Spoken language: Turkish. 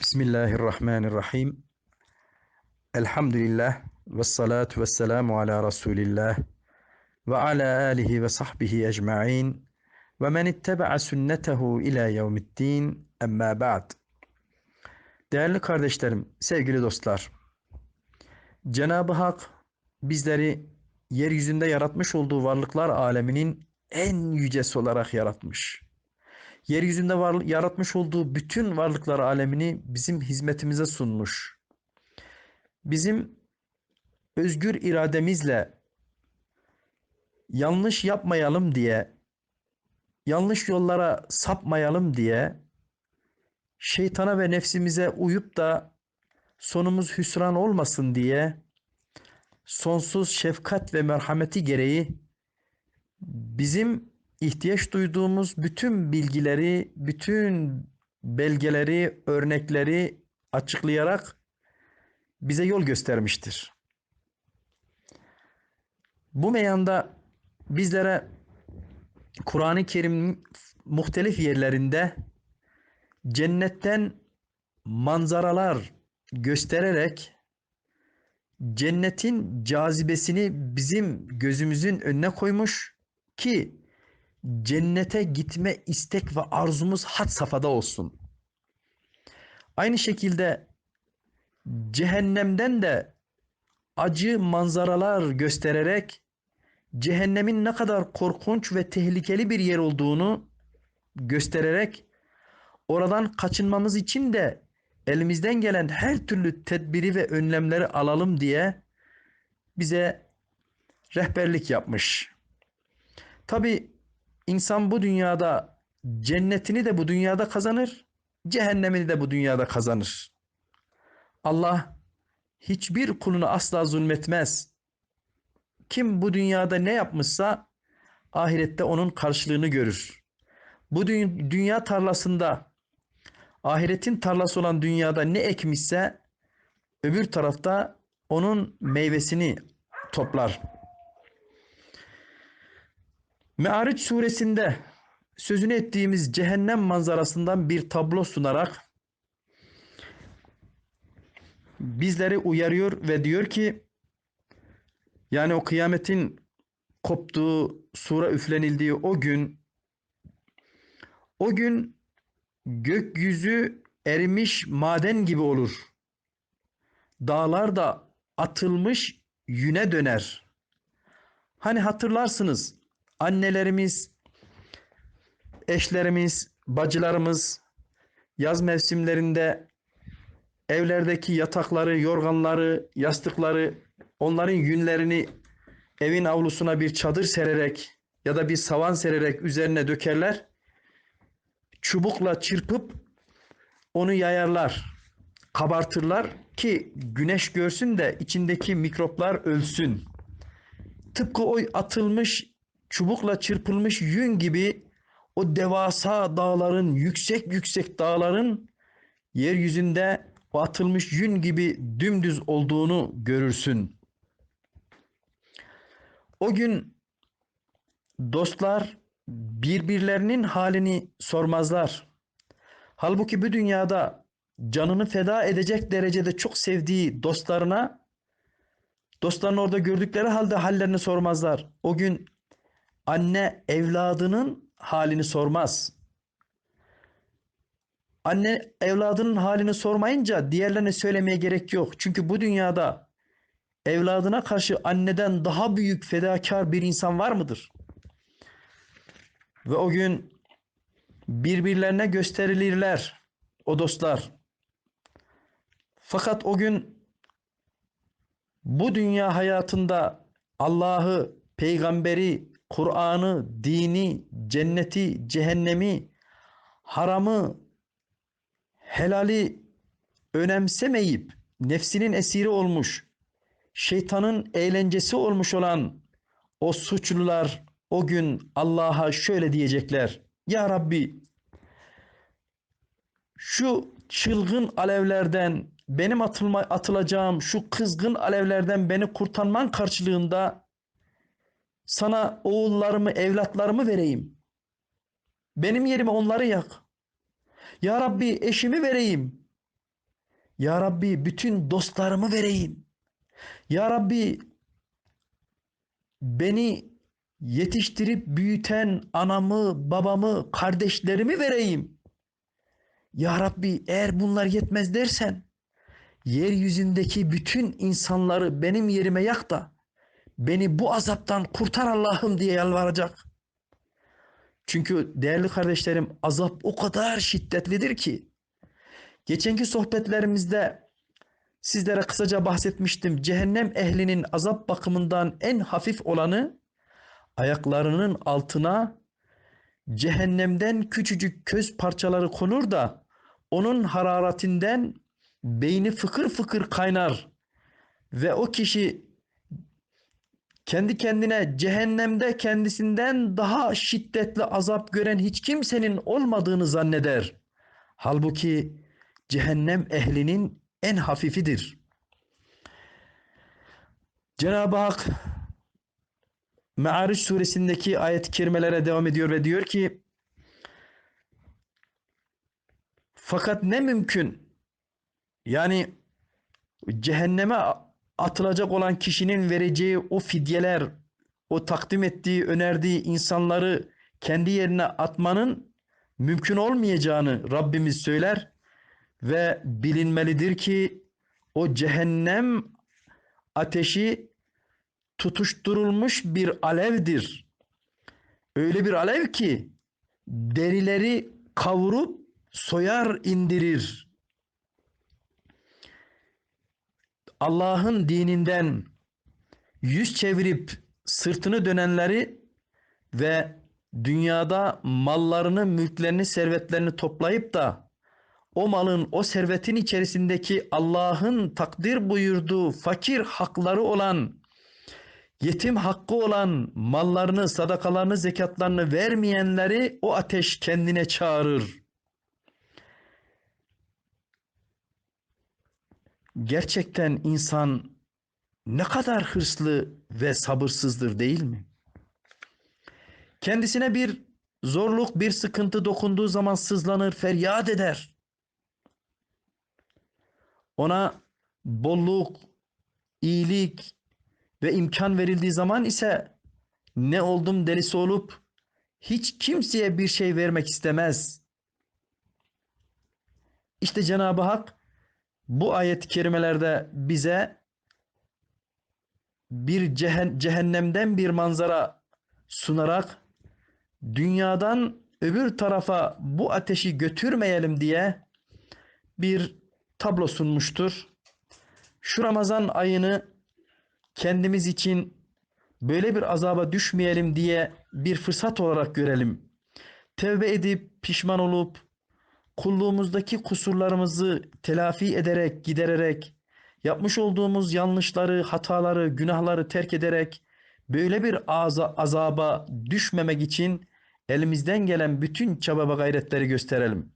Bismillahirrahmanirrahim. Elhamdülillah ve salatu ve selamu ala Resulillah ve ala alihi ve sahbihi ecma'in ve men itteba'a sünnetehu ila yevmiddin emma ba'd. Değerli kardeşlerim, sevgili dostlar. Cenab-ı Hak bizleri yeryüzünde yaratmış olduğu varlıklar aleminin en yücesi olarak yaratmış yeryüzünde var, yaratmış olduğu bütün varlıklar alemini bizim hizmetimize sunmuş. Bizim özgür irademizle yanlış yapmayalım diye, yanlış yollara sapmayalım diye şeytana ve nefsimize uyup da sonumuz hüsran olmasın diye sonsuz şefkat ve merhameti gereği bizim ihtiyaç duyduğumuz bütün bilgileri, bütün belgeleri, örnekleri açıklayarak bize yol göstermiştir. Bu meyanda bizlere Kur'an-ı Kerim muhtelif yerlerinde cennetten manzaralar göstererek cennetin cazibesini bizim gözümüzün önüne koymuş ki cennete gitme istek ve arzumuz had safhada olsun. Aynı şekilde cehennemden de acı manzaralar göstererek cehennemin ne kadar korkunç ve tehlikeli bir yer olduğunu göstererek oradan kaçınmamız için de elimizden gelen her türlü tedbiri ve önlemleri alalım diye bize rehberlik yapmış. Tabi İnsan bu dünyada cennetini de bu dünyada kazanır, cehennemini de bu dünyada kazanır. Allah hiçbir kulunu asla zulmetmez. Kim bu dünyada ne yapmışsa ahirette onun karşılığını görür. Bu dünya tarlasında ahiretin tarlası olan dünyada ne ekmişse öbür tarafta onun meyvesini toplar. Me'ariç suresinde sözünü ettiğimiz cehennem manzarasından bir tablo sunarak bizleri uyarıyor ve diyor ki yani o kıyametin koptuğu, sura üflenildiği o gün o gün gökyüzü erimiş maden gibi olur. Dağlar da atılmış yüne döner. Hani hatırlarsınız annelerimiz, eşlerimiz, bacılarımız yaz mevsimlerinde evlerdeki yatakları, yorganları, yastıkları, onların yünlerini evin avlusuna bir çadır sererek ya da bir savan sererek üzerine dökerler. Çubukla çırpıp onu yayarlar, kabartırlar ki güneş görsün de içindeki mikroplar ölsün. Tıpkı o atılmış çubukla çırpılmış yün gibi o devasa dağların, yüksek yüksek dağların yeryüzünde o atılmış yün gibi dümdüz olduğunu görürsün. O gün dostlar birbirlerinin halini sormazlar. Halbuki bu dünyada canını feda edecek derecede çok sevdiği dostlarına dostlarını orada gördükleri halde hallerini sormazlar. O gün Anne evladının halini sormaz. Anne evladının halini sormayınca diğerlerine söylemeye gerek yok. Çünkü bu dünyada evladına karşı anneden daha büyük fedakar bir insan var mıdır? Ve o gün birbirlerine gösterilirler o dostlar. Fakat o gün bu dünya hayatında Allah'ı, peygamberi, Kur'an'ı, dini, cenneti, cehennemi, haramı, helali önemsemeyip nefsinin esiri olmuş, şeytanın eğlencesi olmuş olan o suçlular o gün Allah'a şöyle diyecekler. Ya Rabbi şu çılgın alevlerden benim atılma, atılacağım şu kızgın alevlerden beni kurtarman karşılığında sana oğullarımı, evlatlarımı vereyim. Benim yerime onları yak. Ya Rabbi eşimi vereyim. Ya Rabbi bütün dostlarımı vereyim. Ya Rabbi beni yetiştirip büyüten anamı, babamı, kardeşlerimi vereyim. Ya Rabbi eğer bunlar yetmez dersen yeryüzündeki bütün insanları benim yerime yak da beni bu azaptan kurtar Allah'ım diye yalvaracak. Çünkü değerli kardeşlerim azap o kadar şiddetlidir ki geçenki sohbetlerimizde sizlere kısaca bahsetmiştim. Cehennem ehlinin azap bakımından en hafif olanı ayaklarının altına cehennemden küçücük köz parçaları konur da onun hararetinden beyni fıkır fıkır kaynar ve o kişi kendi kendine cehennemde kendisinden daha şiddetli azap gören hiç kimsenin olmadığını zanneder. Halbuki cehennem ehlinin en hafifidir. Cenab-ı Hak Me'ariç suresindeki ayet-i kerimelere devam ediyor ve diyor ki fakat ne mümkün yani cehenneme atılacak olan kişinin vereceği o fidyeler, o takdim ettiği, önerdiği insanları kendi yerine atmanın mümkün olmayacağını Rabbimiz söyler ve bilinmelidir ki o cehennem ateşi tutuşturulmuş bir alevdir. Öyle bir alev ki derileri kavurup soyar indirir. Allah'ın dininden yüz çevirip sırtını dönenleri ve dünyada mallarını, mülklerini, servetlerini toplayıp da o malın, o servetin içerisindeki Allah'ın takdir buyurduğu fakir hakları olan, yetim hakkı olan mallarını, sadakalarını, zekatlarını vermeyenleri o ateş kendine çağırır. Gerçekten insan ne kadar hırslı ve sabırsızdır değil mi? Kendisine bir zorluk, bir sıkıntı dokunduğu zaman sızlanır, feryat eder. Ona bolluk, iyilik ve imkan verildiği zaman ise ne oldum delisi olup hiç kimseye bir şey vermek istemez. İşte Cenab-ı Hak bu ayet-i kerimelerde bize bir cehennemden bir manzara sunarak dünyadan öbür tarafa bu ateşi götürmeyelim diye bir tablo sunmuştur. Şu Ramazan ayını kendimiz için böyle bir azaba düşmeyelim diye bir fırsat olarak görelim. Tevbe edip pişman olup kulluğumuzdaki kusurlarımızı telafi ederek, gidererek, yapmış olduğumuz yanlışları, hataları, günahları terk ederek böyle bir azaba düşmemek için elimizden gelen bütün çaba ve gayretleri gösterelim.